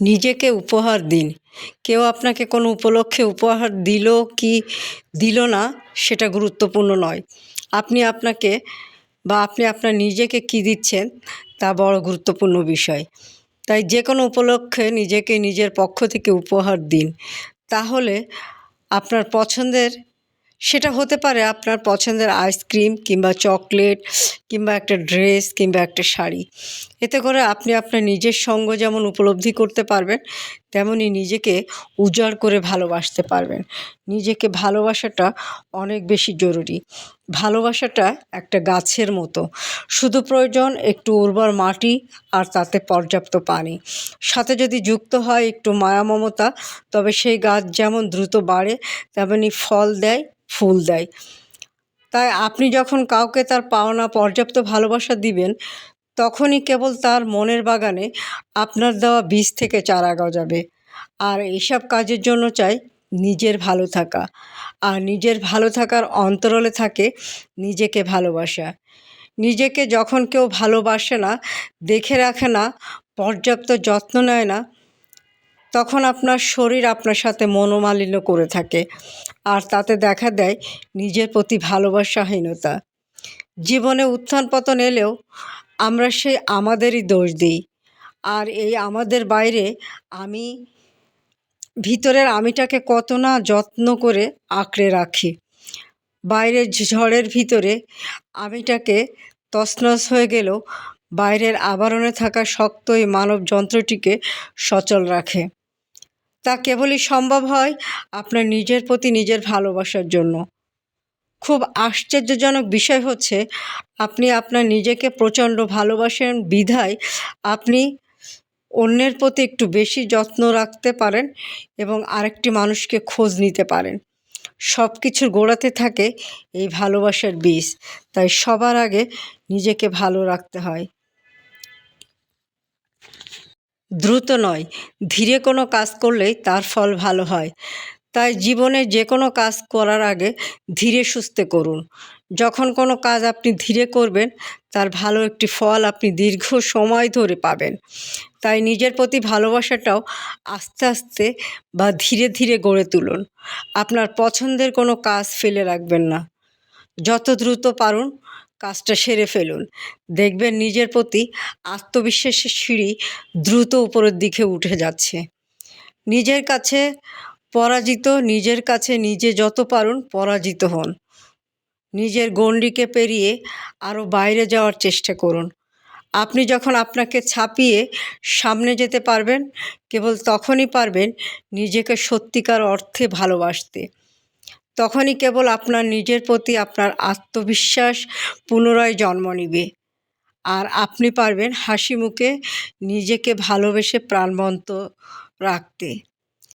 নিজেকে উপহার দিন। কেউ আপনাকে কোনো উপলক্ষে উপহার দিল কি দিল না, সেটা গুরুত্বপূর্ণ নয়। আপনি আপনাকে বা আপনি আপনার নিজেকে কী দিচ্ছেন, তা বড় গুরুত্বপূর্ণ বিষয়। তাই যে কোনো উপলক্ষে নিজেকে নিজের পক্ষ থেকে উপহার দিন। তাহলে আপনার পছন্দের, সেটা হতে পারে আপনার পছন্দের আইসক্রিম কিংবা চকলেট কিংবা একটা ড্রেস কিংবা একটা শাড়ি। এতে করে আপনি আপনার নিজের সঙ্গ যেমন উপলব্ধি করতে পারবেন তেমনই নিজেকে উজাড় করে ভালোবাসতে পারবেন। নিজেকে ভালোবাসাটা অনেক বেশি জরুরি। ভালোবাসাটা একটা গাছের মতো। শুধু প্রয়োজন একটু উর্বর মাটি আর তাতে পর্যাপ্ত পানি। সাথে যদি যুক্ত হয় একটু মায়া মমতা, তবে সেই গাছ যেমন দ্রুত বাড়ে, তেমনি ফল দেয়, ফুল দেয়। তাই আপনি যখন কাউকে তার পাওনা, পর্যাপ্ত ভালোবাসা দিবেন, তখনই কেবল তার মনের বাগানে আপনার দেওয়া বীজ থেকে চারা গজাবে। আর এইসব কাজের জন্য চাই নিজের ভালো থাকা। আর নিজের ভালো থাকার অন্তরলে থাকে নিজেকে ভালোবাসা। নিজেকে যখন কেউ ভালোবাসে না, দেখে রাখে না, পর্যাপ্ত যত্ন নেয় না তখন আপনার শরীর আপনার সাথে মনোমালিন্য করে থাকে আর তাতে দেখা দেয় নিজের প্রতি ভালোবাসাহীনতা। জীবনে উত্থান পতন এলেও আমরা সেই আমাদেরই দোষ দিই। আর এই আমাদের বাইরে আমি, ভিতরের আমিটাকে কত না যত্ন করে আঁকড়ে রাখি। বাইরের ঝড়ের ভিতরে আমিটাকে তছনছ হয়ে গেলেও বাইরের আবরণে থাকা শক্ত এই মানব যন্ত্রটিকে সচল রাখে। তা কেবলই সম্ভব হয় আপনার নিজের প্রতি নিজের ভালোবাসার জন্য। খুব আশ্চর্যজনক বিষয় হচ্ছে, আপনি আপনার নিজেকে প্রচণ্ড ভালোবাসেন, বিধায় আপনি অন্যের প্রতি একটু বেশি যত্ন রাখতে পারেন এবং আরেকটি মানুষকে খোঁজ নিতে পারেন। সব কিছুর গোড়াতে থাকে এই ভালোবাসার বীজ, তাই সবার আগে নিজেকে ভালো রাখতে হয়। দ্রুত নয়। ধীরে কোনো কাজ করলেই তার ফল ভালো হয়। তাই জীবনে যে কোনো কাজ করার আগে ধীরে সুস্থে করুন। যখন কোনো কাজ আপনি ধীরে করবেন, তার ভালো একটি ফল আপনি দীর্ঘ সময় ধরে পাবেন। তাই নিজের প্রতি ভালোবাসাটাও আস্তে আস্তে বা ধীরে ধীরে গড়ে তুলুন। আপনার পছন্দের কোনো কাজ ফেলে রাখবেন না। যত দ্রুত পারুন কাজটা সেরে ফেলুন। দেখবেন নিজের প্রতি আত্মবিশ্বাসের সিঁড়ি দ্রুত উপরের দিকে উঠে যাচ্ছে। নিজের কাছে পরাজিত, নিজের কাছে নিজে যত পারুন পরাজিত হন। নিজের গণ্ডিকে পেরিয়ে আরও বাইরে যাওয়ার চেষ্টা করুন। আপনি যখন আপনাকে ছাপিয়ে সামনে যেতে পারবেন, কেবল তখনই পারবেন নিজেকে সত্যিকার অর্থে ভালোবাসতে। তখনই কেবল আপনার নিজের প্রতি আপনার আত্মবিশ্বাস পুনরায় জন্ম নিবে। আর আপনি পারবেন হাসি মুখে নিজেকে ভালোবেসে প্রাণবন্ত রাখতে।